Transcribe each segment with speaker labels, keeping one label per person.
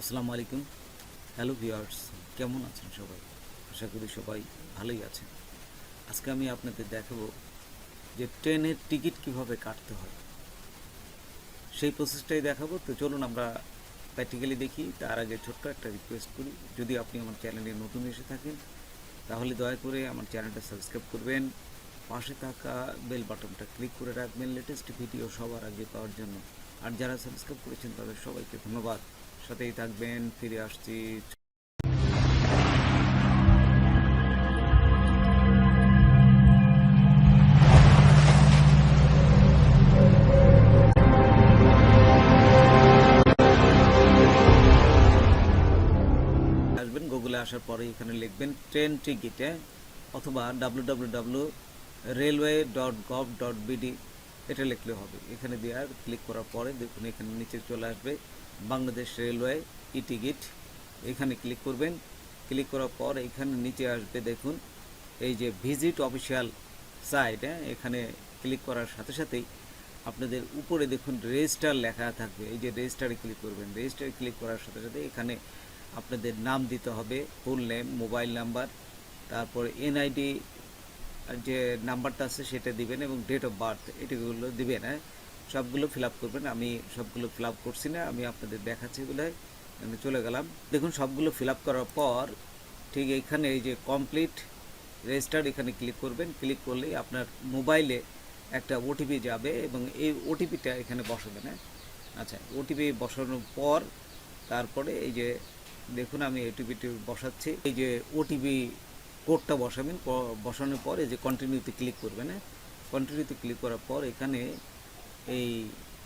Speaker 1: আসসালামু আলাইকুম। Hello viewers কেমন আছেন সবাই? আশা করি সবাই ভালোই আছেন। আজকে আমি আপনাদের দেখাবো যে ট্রেনের টিকিট কীভাবে কাটতে হয়। সেই প্রসেসটাই দেখাবো। তো চলুন আমরা প্র্যাকটিক্যালি দেখি। তার আগে ছোট্ট একটা রিকোয়েস্ট করি। যদি আপনি আমার চ্যানেলে নতুন এসে থাকেন, তাহলে দয়া করে আমার চ্যানেলটা সাবস্ক্রাইব করবেন। পাশে থাকা বেল বাটনটা ক্লিক করে রাখবেন। লেটেস্ট ভিডিও সবার আগে পাওয়ার জন্য। আর যারা সাবস্ক্রাইব করেছেন, তাদের সবাইকে ধন্যবাদ। সাথেই থাকবেন, ফিরে আসছি। আসবেন, গুগলে আসার পরে এখানে লিখবেন ট্রেন টিকিটে অথবা W railway dot gov dot BD এটা লিখলে হবে। এখানে দেওয়ার ক্লিক করার পরে দেখুন, এখানে নিচে চলে আসবে। বাংলাদেশ রেলওয়ে ই টিকিট এখানে ক্লিক করবেন। ক্লিক করার পর এখানে নিচে আসবে দেখুন, এই যে ভিজিট অফিসিয়াল সাইট হ্যাঁ? এখানে ক্লিক করার সাথে সাথেই আপনাদের উপরে দেখুন রেজিস্টার লেখা থাকবে। এই যে রেজিস্টারে ক্লিক করবেন। রেজিস্টারে ক্লিক করার সাথে সাথে এখানে আপনাদের নাম দিতে হবে, ফুল নেম, মোবাইল নাম্বার, তারপর এনআইডি, যে নাম্বারটা আছে সেটা দিবেন এবং ডেট অফ বার্থ এটাগুলো দিবেন হ্যাঁ? সবগুলো ফিল করবেন। আমি সবগুলো ফিল করছি না, আমি আপনাদের দেখাচ্ছি বলে আমি চলে গেলাম। দেখুন, সবগুলো ফিল করার পর ঠিক এইখানে এই যে কমপ্লিট রেজিস্টার এখানে ক্লিক করবেন। ক্লিক করলেই আপনার মোবাইলে একটা ওটিপি যাবে এবং এই ওটিপিটা এখানে বসাবেন হ্যাঁ? আচ্ছা ওটিপি বসানোর পর তারপরে এই যে দেখুন, আমি ওটিপিটি বসাচ্ছি। এই যে ওটিপি কোডটা বসাবেন বসানোর পর এই যে কন্টিনিউতে ক্লিক করবেন হ্যাঁ? কন্টিনিউতে ক্লিক করার পর এখানে এই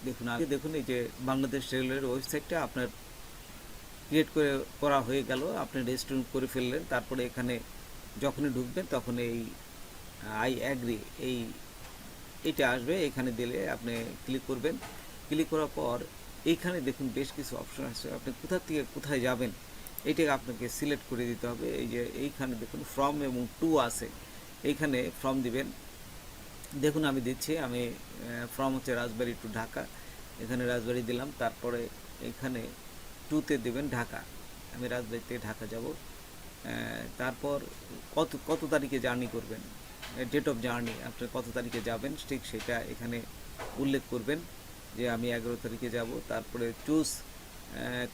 Speaker 1: দেখুন, আগে দেখুন এই যে বাংলাদেশ রেলওয়ের ওয়েবসাইটটা আপনার ক্রিয়েট করে, করা হয়ে গেল। আপনি রেজিস্ট্রেশন করে ফেললেন, তারপরে এখানে যখনই ঢুকবেন তখন এই আই অ্যাগ্রি এই, এটা আসবে, এখানে দিলে আপনি ক্লিক করবেন। ক্লিক করার পর এইখানে দেখুন বেশ কিছু অপশন আছে। আপনি কোথা থেকে কোথায় যাবেন এইটাকে আপনাকে সিলেক্ট করে দিতে হবে। এই যে এইখানে দেখুন ফর্ম এবং টু আছে। এইখানে ফর্ম দিবেন। দেখুন, আমি দিচ্ছি। আমি ফ্রম হচ্ছে রাজবাড়ি টু ঢাকা। এখানে রাজবাড়ি দিলাম। তারপরে এখানে টুতে দেবেন ঢাকা। আমি রাজবাড়ি থেকে ঢাকা যাব। তারপর কত কত তারিখে জার্নি করবেন? ডেট অফ জার্নি আপনি কত তারিখে যাবেন? ঠিক সেটা এখানে উল্লেখ করবেন যে আমি এগারো তারিখে যাব। তারপরে চুজ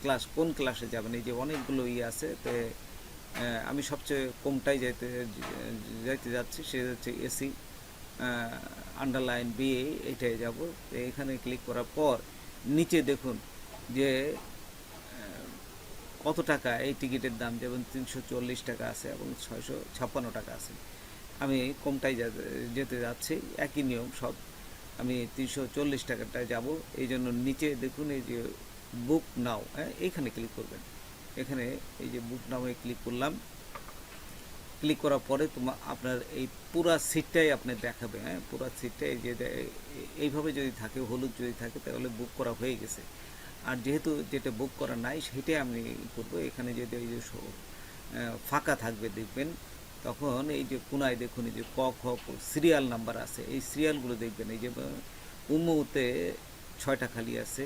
Speaker 1: ক্লাস কোন ক্লাসে যাবেন? এই যে অনেকগুলো ইয়ে আছে, তো আমি সবচেয়ে কমটাই যাইতে যাইতে যাচ্ছি সে হচ্ছে এসি আন্ডারলাইন বিএ এইটাই যাব। এখানে ক্লিক করার পর নিচে দেখুন যে কত টাকা? এই টিকিটের দাম যেমন তিনশো চল্লিশ টাকা আছে এবং ছয়শো ছাপ্পান্ন টাকা আছে। আমি কমটাই যেতে যাচ্ছি, একই নিয়ম সব। আমি তিনশো চল্লিশ টাকাটায় যাব। এই জন্য নিচে দেখুন এই যে বুক নাও হ্যাঁ এইখানে ক্লিক করবেন। এখানে এই যে বুক নামে ক্লিক করলাম। ক্লিক করার পরে তোমার আপনার এই পুরা সিটটাই আপনি দেখাবে হ্যাঁ? পুরা সিটটা এই যে, এইভাবে যদি থাকে, হলুদ যদি থাকে, তাহলে বুক করা হয়ে গেছে। আর যেহেতু যেটা বুক করা নাই, সেটাই আমি করব। এখানে যদি এই যে ফাঁকা থাকবে, দেখবেন, তখন এই যে কোনায় দেখুন, এই যে ক, খ সিরিয়াল নাম্বার আছে। এই সিরিয়ালগুলো দেখবেন, এই যে উমুতে ছয়টা খালি আছে,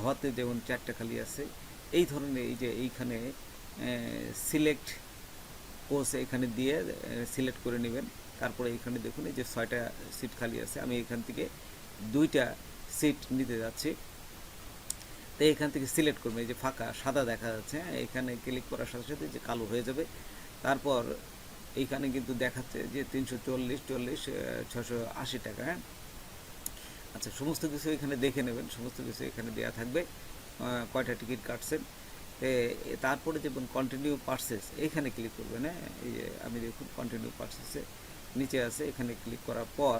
Speaker 1: ঘতে যেমন চারটা খালি আছে, এই ধরনের এই যে এইখানে সিলেক্ট কোর্স এখানে দিয়ে সিলেক্ট করে নেবেন। তারপরে এখানে দেখুন এই যে ছয়টা সিট খালি আছে আমি এখান থেকে দুইটা সিট নিতে যাচ্ছি। তো এখান থেকে সিলেক্ট করবেন এই যে ফাঁকা সাদা দেখা যাচ্ছে। হ্যাঁ, এখানে ক্লিক করার সাথে সাথে যে কালো হয়ে যাবে। তারপর এইখানে কিন্তু দেখাচ্ছে যে তিনশো চল্লিশ চল্লিশ ছশো আশি টাকা হ্যাঁ। আচ্ছা সমস্ত কিছু এখানে দেখে নেবেন সমস্ত কিছু এখানে দেওয়া থাকবে। কয়টা টিকিট কাটছেন? তারপরে যেমন কন্টিনিউ পার্সেস এখানে ক্লিক করবেন হ্যাঁ? এই যে, আমি দেখুন কন্টিনিউ পার্সেসে নিচে আছে, এখানে ক্লিক করার পর,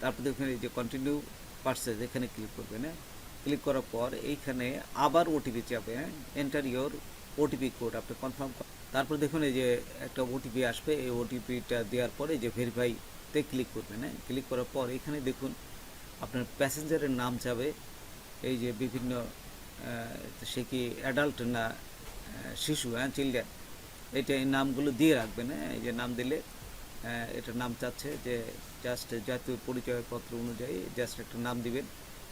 Speaker 1: তারপর দেখুন, এই যে কন্টিনিউ পার্সেস এখানে ক্লিক করবেন হ্যাঁ? ক্লিক করার পর, এইখানে আবার ওটিপি চাপে হ্যাঁ? এন্টার ইয়োর ওটিপি কোড আপনি কনফার্ম তারপর দেখুন, এই যে একটা ওটিপি আসবে, এই ওটিপিটা দেওয়ার পরে যে ভেরিফাইতে ক্লিক করবেন হ্যাঁ? ক্লিক করার পর, এখানে দেখুন, আপনার প্যাসেঞ্জারের নাম চাবে এই যে বিভিন্ন সে কি অ্যাডাল্ট না শিশু হ্যাঁ চিলড্রেন এটা এই নামগুলো দিয়ে রাখবেন হ্যাঁ এই যে নাম দিলে এটার নাম চাচ্ছে যে জাস্ট জাতীয় পরিচয়পত্র অনুযায়ী জাস্ট একটা নাম দিবেন।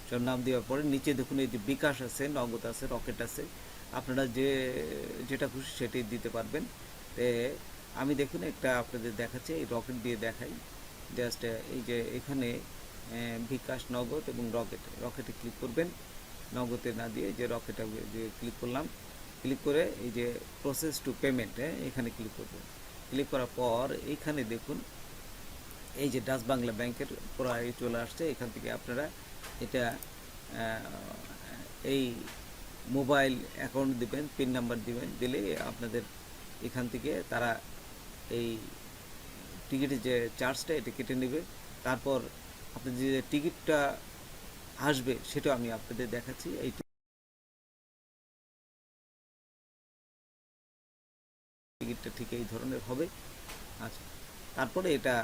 Speaker 1: সব নাম দেওয়ার পরে নিচে দেখুন এই যে বিকাশ আছে, নগদ আছে, রকেট আছে, আপনারা যে, যেটা খুশি সেটাই দিতে পারবেন। আমি দেখুন একটা আপনাদের দেখাচ্ছি, এই রকেট দিয়ে দেখাই। জাস্ট এই যে এখানে বিকাশ, নগদ এবং রকেট, রকেটে ক্লিক করবেন। নগদে না দিয়ে যে রকেটে যে ক্লিক করলাম ক্লিক করে এই যে প্রসেস টু পেমেন্ট এখানে ক্লিক করবেন ক্লিক করার পর এইখানে দেখুন, এই যে ডাচ বাংলা ব্যাংকের প্রায় চলে আসছে, এখান থেকে আপনারা এটা এই মোবাইল অ্যাকাউন্ট দিবেন পিন নাম্বার দিবেন, দিলে আপনাদের এখান থেকে তারা এই টিকিটের যে চার্জটা এটা কেটে নেবে। তারপর আপনাদের যে টিকিটটা আসবে সেটা আমি আপনাদের দেখাচ্ছি। এই টিকিটটা ঠিক এই ধরনের হবে। আচ্ছা তারপরে এটা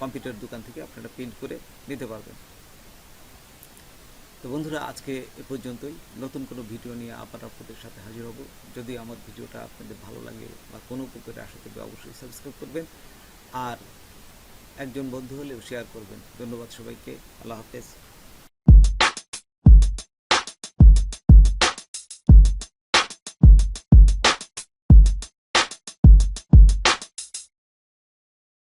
Speaker 1: কম্পিউটার দোকান থেকে আপনারা প্রিন্ট করে নিতে পারবেন। তো বন্ধুরা, আজকে এ পর্যন্তই। নতুন কোনো ভিডিও নিয়ে আবার আপনাদের সাথে হাজির হব। যদি আমার ভিডিওটা আপনাদের ভালো লাগে বা কোনো উপকারে আসা, তবে অবশ্যই সাবস্ক্রাইব করবেন। আর একজন বন্ধু হলেও শেয়ার করবেন। ধন্যবাদ সবাইকে। আল্লাহ হাফেজ।